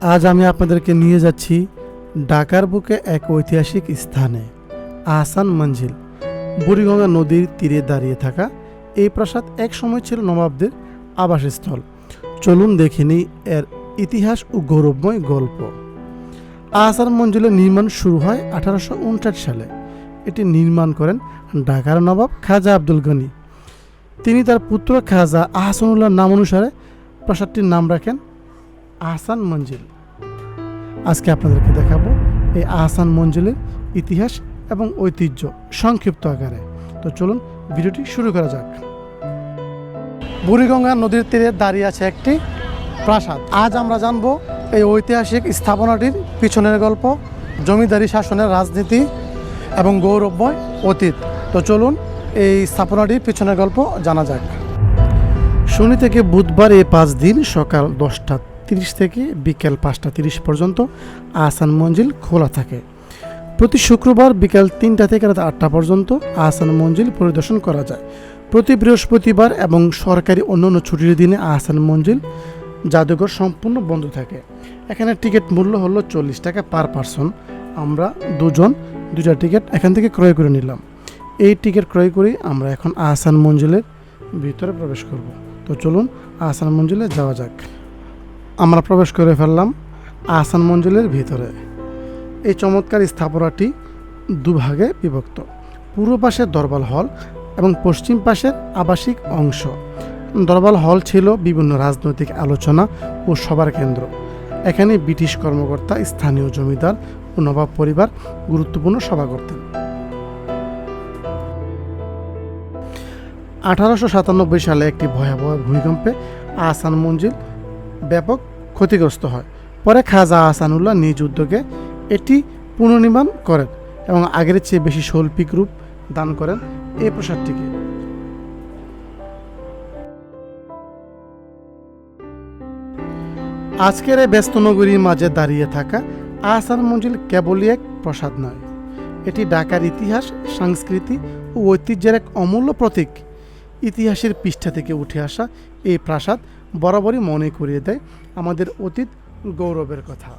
আজ আমি আপনাদেরকে নিয়ে যাচ্ছি ঢাকার বুকে এক ঐতিহাসিক স্থানে, আহসান মঞ্জিল। বুড়িগঙ্গা নদীর তীরে দাঁড়িয়ে থাকা এই প্রাসাদ এক সময় ছিল নবাবদের আবাসস্থল। চলুন দেখে নিই এর ইতিহাস ও গৌরবময় গল্প। আহসান মঞ্জিলের নির্মাণ শুরু হয় আঠারোশো উনষাট সালে। এটি নির্মাণ করেন ঢাকার নবাব খাজা আব্দুল গনি। তিনি তার পুত্র খাজা আহসানুল্লাহ নাম অনুসারে প্রাসাদটির নাম রাখেন আহসান মঞ্জিল। আজকে আপনাদেরকে দেখাবো এই আহসান মঞ্জিলের ইতিহাস এবং ঐতিহ্য সংক্ষিপ্ত আকারে। তো চলুন ভিডিওটি শুরু করা যাক। বুড়িগঙ্গা নদীর তীরে দাঁড়িয়ে আছে একটি প্রাসাদ। আজ আমরা জানব এই ঐতিহাসিক স্থাপনাটির পিছনের গল্প, জমিদারি শাসনের রাজনীতি এবং গৌরবময় অতীত। তো চলুন এই স্থাপনাটির পিছনের গল্প জানা যাক। শনি থেকে বুধবার এই পাঁচ দিন সকাল দশটা তিরিশ থেকে বিকেল পাঁচটা তিরিশ পর্যন্ত আহসান মঞ্জিল খোলা থাকে। প্রতি শুক্রবার বিকেল তিনটা থেকে রাত আটটা পর্যন্ত আহসান মঞ্জিল পরিদর্শন করা যায়। প্রতি বৃহস্পতিবার এবং সরকারি অন্যান্য ছুটির দিনে আহসান মঞ্জিল জাদুঘর সম্পূর্ণ বন্ধ থাকে। এখানে টিকিট মূল্য হলো চল্লিশ টাকা পার পারসন। আমরা দুজন দুটা টিকিট এখান থেকে ক্রয় করে নিলাম। এই টিকিট ক্রয় করে আমরা এখন আহসান মঞ্জিলের ভিতরে প্রবেশ করব। তো চলুন আহসান মঞ্জিলে যাওয়া যাক। আমরা প্রবেশ করে ফেললাম আহসান মঞ্জিলের ভিতরে। এই চমৎকার স্থাপনাটি দুভাগে বিভক্ত। পূর্ব পাশে দরবার হল এবং পশ্চিম পাশের আবাসিক অংশ। দরবার হল ছিল বিভিন্ন রাজনৈতিক আলোচনা ও সবার কেন্দ্র। এখানে ব্রিটিশ কর্মকর্তা, স্থানীয় জমিদার ও নবাব পরিবার গুরুত্বপূর্ণ সভা করতেন। আঠারোশো সাতানব্বই সালে একটি ভয়াবহ ভূমিকম্পে আহসান মঞ্জিল ব্যাপক ক্ষতিগ্রস্ত হয়। পরে খাজা আহসানুল্লাহ নিজ উদ্যোগে এটি পুনর্নির্মাণ করেন এবং আগের চেয়ে বেশি শৈল্পিক রূপ দান করেন এই প্রাসাদটিকে। আজকের এই ব্যস্ত নগরীর মাঝে দাঁড়িয়ে থাকা আহসান মঞ্জিল কেবলই এক প্রসাদ নয়। এটি ঢাকার ইতিহাস, সংস্কৃতি ও ঐতিহ্যের এক অমূল্য প্রতীক। ইতিহাসের পৃষ্ঠা থেকে উঠে আসা এই প্রাসাদ বরাবরই মনে করিয়ে দেয় আমাদের অতীত গৌরবের কথা।